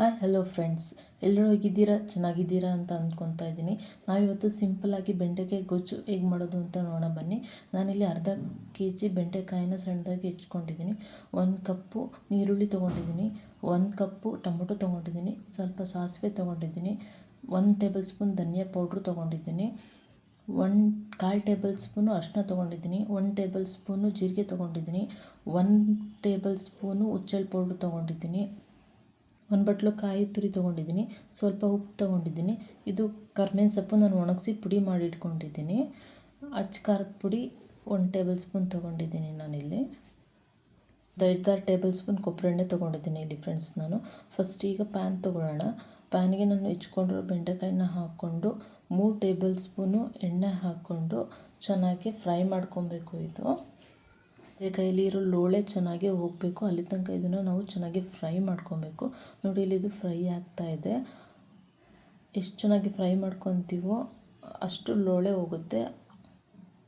Hi hello friends ಎಲ್ಲರೂ ಹೇಗಿದ್ದೀರಾ? ಚೆನ್ನಾಗಿದ್ದೀರಾ ಅಂತ ಅಂದ್ಕೊತಾ ಇದ್ದೀನಿ. ನಾವಿವತ್ತು ಸಿಂಪಲ್ಲಾಗಿ ಬೆಂಡೆಕಾಯಿ ಗೊಜ್ಜು ಹೇಗೆ ಮಾಡೋದು ಅಂತ ನೋಡೋಣ ಬನ್ನಿ. ನಾನಿಲ್ಲಿ ಅರ್ಧ ಕೆ ಜಿ ಬೆಂಡೆಕಾಯಿನ ಸಣ್ಣದಾಗಿ ಹೆಚ್ಕೊಂಡಿದ್ದೀನಿ. ಒಂದು ಕಪ್ಪು ನೀರುಳ್ಳಿ ತೊಗೊಂಡಿದ್ದೀನಿ. ಒಂದು ಕಪ್ಪು ಟೊಮೊಟೊ ತೊಗೊಂಡಿದ್ದೀನಿ. ಸ್ವಲ್ಪ ಸಾಸಿವೆ ತೊಗೊಂಡಿದ್ದೀನಿ. ಒಂದು ಟೇಬಲ್ ಸ್ಪೂನ್ ಧನಿಯಾ ಪೌಡ್ರು ತೊಗೊಂಡಿದ್ದೀನಿ. ಒನ್ ಕಾಲು ಟೇಬಲ್ ಸ್ಪೂನು ಅರಿಶಿನ ತೊಗೊಂಡಿದ್ದೀನಿ. ಒಂದು ಟೇಬಲ್ ಸ್ಪೂನು ಜೀರಿಗೆ ತೊಗೊಂಡಿದ್ದೀನಿ. ಒನ್ ಟೇಬಲ್ ಸ್ಪೂನು ಉಚ್ಚಲ್ ಪೌಡ್ರು ತೊಗೊಂಡಿದ್ದೀನಿ. ಒಂದು ಬಟ್ಲು ಕಾಯಿ ತುರಿ ತೊಗೊಂಡಿದ್ದೀನಿ. ಸ್ವಲ್ಪ ಉಪ್ಪು ತೊಗೊಂಡಿದ್ದೀನಿ. ಇದು ಕರ್ಬೇವಿನ ಸೊಪ್ಪು ನಾನು ಒಣಗಿಸಿ ಪುಡಿ ಮಾಡಿ ಇಟ್ಕೊಂಡಿದ್ದೀನಿ. ಅಚ್ಚ ಖಾರದ ಪುಡಿ ಒಂದು ಟೇಬಲ್ ಸ್ಪೂನ್ ತೊಗೊಂಡಿದ್ದೀನಿ ನಾನಿಲ್ಲಿ. ಐದಾರು ಟೇಬಲ್ ಸ್ಪೂನ್ ಕೊಬ್ಬರಿ ಎಣ್ಣೆ ತೊಗೊಂಡಿದ್ದೀನಿ ಇಲ್ಲಿ ಫ್ರೆಂಡ್ಸ್ ನಾನು. ಫಸ್ಟ್ ಈಗ ಪ್ಯಾನ್ ತೊಗೊಳ್ಳೋಣ. ಪ್ಯಾನ್ಗೆ ನಾನು ಹೆಚ್ಕೊಂಡಿರೋ ಬೆಂಡೆಕಾಯಿನ ಹಾಕ್ಕೊಂಡು ಮೂರು ಟೇಬಲ್ ಸ್ಪೂನು ಎಣ್ಣೆ ಹಾಕ್ಕೊಂಡು ಚೆನ್ನಾಗಿ ಫ್ರೈ ಮಾಡ್ಕೊಬೇಕು ಇದು. ಕೈಲಿ ಇರೋ ಲೋಳೆ ಚೆನ್ನಾಗಿ ಹೋಗಬೇಕು. ಅಲ್ಲಿ ತನಕ ಇದನ್ನು ನಾವು ಚೆನ್ನಾಗಿ ಫ್ರೈ ಮಾಡ್ಕೊಬೇಕು. ನೋಡಿ, ಇಲ್ಲಿ ಇದು ಫ್ರೈ ಆಗ್ತಾ ಇದೆ. ಎಷ್ಟು ಚೆನ್ನಾಗಿ ಫ್ರೈ ಮಾಡ್ಕೊತೀವೋ ಅಷ್ಟು ಲೋಳೆ ಹೋಗುತ್ತೆ.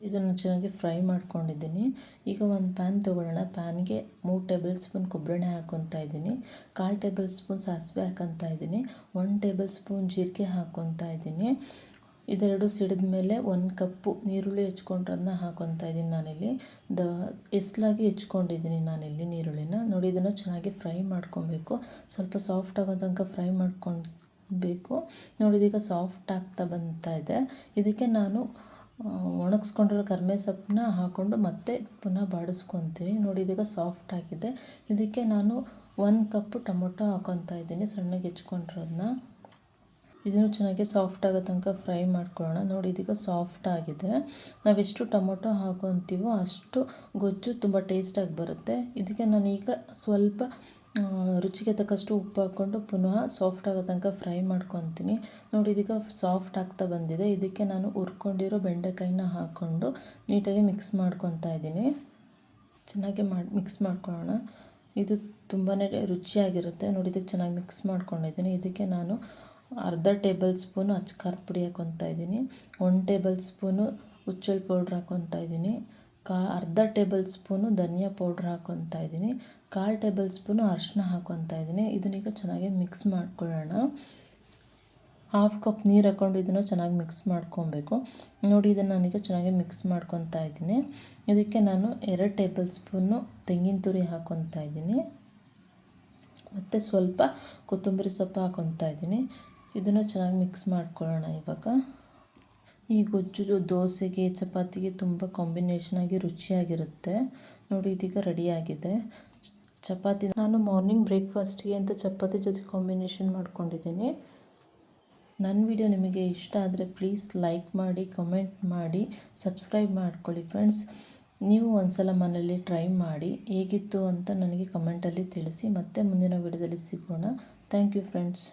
ಇದನ್ನು ಚೆನ್ನಾಗಿ ಫ್ರೈ ಮಾಡ್ಕೊಂಡಿದ್ದೀನಿ. ಈಗ ಒಂದು ಪ್ಯಾನ್ ತೊಗೊಳ್ಳೋಣ. ಪ್ಯಾನ್ಗೆ ಮೂರು ಟೇಬಲ್ ಸ್ಪೂನ್ ಕೊಬ್ಬರೆಣ್ಣೆ ಹಾಕ್ಕೊತಾ ಇದ್ದೀನಿ. ಕಾಲು ಟೇಬಲ್ ಸ್ಪೂನ್ ಸಾಸಿವೆ ಹಾಕ್ಕೊತಾ ಇದ್ದೀನಿ. ಒನ್ ಟೇಬಲ್ ಸ್ಪೂನ್ ಜೀರಿಗೆ ಹಾಕ್ಕೊತಾ ಇದ್ದೀನಿ. ಇದೆರಡು ಸಿಡಿದ ಮೇಲೆ ಒಂದು ಕಪ್ಪು ನೀರುಳ್ಳಿ ಹೆಚ್ಕೊಂಡಿರೋದನ್ನ ಹಾಕೊತಾ ಇದ್ದೀನಿ ನಾನಿಲ್ಲಿ. ದ, ಎಸ್ಲಾಗಿ ಹೆಚ್ಕೊಂಡಿದ್ದೀನಿ ನಾನಿಲ್ಲಿ ನೀರುಳ್ಳಿನ. ನೋಡಿ, ಇದನ್ನು ಚೆನ್ನಾಗಿ ಫ್ರೈ ಮಾಡ್ಕೊಬೇಕು. ಸ್ವಲ್ಪ ಸಾಫ್ಟ್ ಆಗೋ ತನಕ ಫ್ರೈ ಮಾಡ್ಕೊಬೇಕು. ನೋಡಿ, ಇದೀಗ ಸಾಫ್ಟ್ ಆಗ್ತಾ ಬಂತಾ ಇದೆ. ಇದಕ್ಕೆ ನಾನು ಒಣಗಿಸ್ಕೊಂಡಿರೋ ಕರ್ಮೆ ಸೊಪ್ಪನ್ನ ಹಾಕ್ಕೊಂಡು ಮತ್ತೆ ಪುನಃ ಬಾಡಿಸ್ಕೊತೀನಿ. ನೋಡಿ, ಇದೀಗ ಸಾಫ್ಟ್ ಆಗಿದೆ. ಇದಕ್ಕೆ ನಾನು ಒಂದು ಕಪ್ ಟೊಮೊಟೊ ಹಾಕೊತಾ ಇದ್ದೀನಿ, ಸಣ್ಣಗೆ ಹೆಚ್ಕೊಂಡಿರೋದನ್ನ ಇದನ್ನು ಚೆನ್ನಾಗಿ ಸಾಫ್ಟ್ ಆಗೋ ತನಕ ಫ್ರೈ ಮಾಡ್ಕೊಳ್ಳೋಣ. ನೋಡಿ, ಇದೀಗ ಸಾಫ್ಟ್ ಆಗಿದೆ. ನಾವೆಷ್ಟು ಟೊಮೊಟೊ ಹಾಕೊತೀವೋ ಅಷ್ಟು ಗೊಜ್ಜು ತುಂಬ ಟೇಸ್ಟಾಗಿ ಬರುತ್ತೆ. ಇದಕ್ಕೆ ನಾನೀಗ ಸ್ವಲ್ಪ ರುಚಿಗೆ ತಕ್ಕಷ್ಟು ಉಪ್ಪು ಹಾಕ್ಕೊಂಡು ಪುನಃ ಸಾಫ್ಟ್ ಆಗೋ ತನಕ ಫ್ರೈ ಮಾಡ್ಕೊತೀನಿ. ನೋಡಿ, ಇದೀಗ ಸಾಫ್ಟ್ ಆಗ್ತಾ ಬಂದಿದೆ. ಇದಕ್ಕೆ ನಾನು ಹುರ್ಕೊಂಡಿರೋ ಬೆಂಡೆಕಾಯಿನ ಹಾಕ್ಕೊಂಡು ನೀಟಾಗಿ ಮಿಕ್ಸ್ ಮಾಡ್ಕೊತಾ ಇದ್ದೀನಿ. ಚೆನ್ನಾಗಿ ಮಾಡಿ ಮಿಕ್ಸ್ ಮಾಡ್ಕೊಳ್ಳೋಣ. ಇದು ತುಂಬಾ ರುಚಿಯಾಗಿರುತ್ತೆ. ನೋಡಿ, ಇದಕ್ಕೆ ಚೆನ್ನಾಗಿ ಮಿಕ್ಸ್ ಮಾಡ್ಕೊಂಡಿದ್ದೀನಿ. ಇದಕ್ಕೆ ನಾನು ಅರ್ಧ ಟೇಬಲ್ ಸ್ಪೂನು ಅಚ್ಚ ಖಾರದ ಪುಡಿ ಹಾಕ್ಕೊತಾ ಇದ್ದೀನಿ. ಒನ್ ಟೇಬಲ್ ಸ್ಪೂನು ಹುಚ್ಚೆಳ್ ಪೌಡ್ರ್ ಹಾಕ್ಕೊತಾ ಇದ್ದೀನಿ. ಕಾ, ಅರ್ಧ ಟೇಬಲ್ ಸ್ಪೂನು ಧನಿಯಾ ಪೌಡ್ರ್ ಹಾಕ್ಕೊತಾ ಇದ್ದೀನಿ. ಕಾಲು ಟೇಬಲ್ ಸ್ಪೂನು ಅರಿಶಿನ ಹಾಕ್ಕೊತಾ ಇದ್ದೀನಿ. ಇದನ್ನೀಗ ಚೆನ್ನಾಗಿ ಮಿಕ್ಸ್ ಮಾಡ್ಕೊಳ್ಳೋಣ. ಹಾಫ್ ಕಪ್ ನೀರು ಹಾಕ್ಕೊಂಡು ಇದನ್ನು ಚೆನ್ನಾಗಿ ಮಿಕ್ಸ್ ಮಾಡ್ಕೊಬೇಕು. ನೋಡಿ, ಇದನ್ನು ನಾನೀಗ ಚೆನ್ನಾಗಿ ಮಿಕ್ಸ್ ಮಾಡ್ಕೊತಾ ಇದ್ದೀನಿ. ಇದಕ್ಕೆ ನಾನು ಎರಡು ಟೇಬಲ್ ಸ್ಪೂನು ತೆಂಗಿನ ತುರಿ ಹಾಕ್ಕೊತಾ ಇದ್ದೀನಿ. ಮತ್ತು ಸ್ವಲ್ಪ ಕೊತ್ತಂಬರಿ ಸೊಪ್ಪು ಹಾಕ್ಕೊತಾ ಇದ್ದೀನಿ. ಇದನ್ನು ಚೆನ್ನಾಗಿ ಮಿಕ್ಸ್ ಮಾಡ್ಕೊಳ್ಳೋಣ ಇವಾಗ. ಈ ಗೊಜ್ಜು ದೋಸೆಗೆ, ಚಪಾತಿಗೆ ತುಂಬ ಕಾಂಬಿನೇಷನಾಗಿ ರುಚಿಯಾಗಿರುತ್ತೆ. ನೋಡಿ, ಇದೀಗ ರೆಡಿಯಾಗಿದೆ ಚಪಾತಿ ನಾನು ಮಾರ್ನಿಂಗ್ ಬ್ರೇಕ್ಫಾಸ್ಟ್ಗೆ ಅಂತ ಚಪಾತಿ ಜೊತೆ ಕಾಂಬಿನೇಷನ್ ಮಾಡ್ಕೊಂಡಿದ್ದೀನಿ. ನನ್ನ ವಿಡಿಯೋ ನಿಮಗೆ ಇಷ್ಟ ಆದರೆ ಪ್ಲೀಸ್ ಲೈಕ್ ಮಾಡಿ ಕಮೆಂಟ್ ಮಾಡಿ ಸಬ್ಸ್ಕ್ರೈಬ್ ಮಾಡ್ಕೊಳ್ಳಿ ಫ್ರೆಂಡ್ಸ್ ನೀವು ಒಂದು ಸಲ ಮನೇಲಿ ಟ್ರೈ ಮಾಡಿ, ಹೇಗಿತ್ತು ಅಂತ ನನಗೆ ಕಮೆಂಟಲ್ಲಿ ತಿಳಿಸಿ. ಮತ್ತೆ ಮುಂದಿನ ವಿಡಿಯೋದಲ್ಲಿ ಸಿಗೋಣ. Thank you friends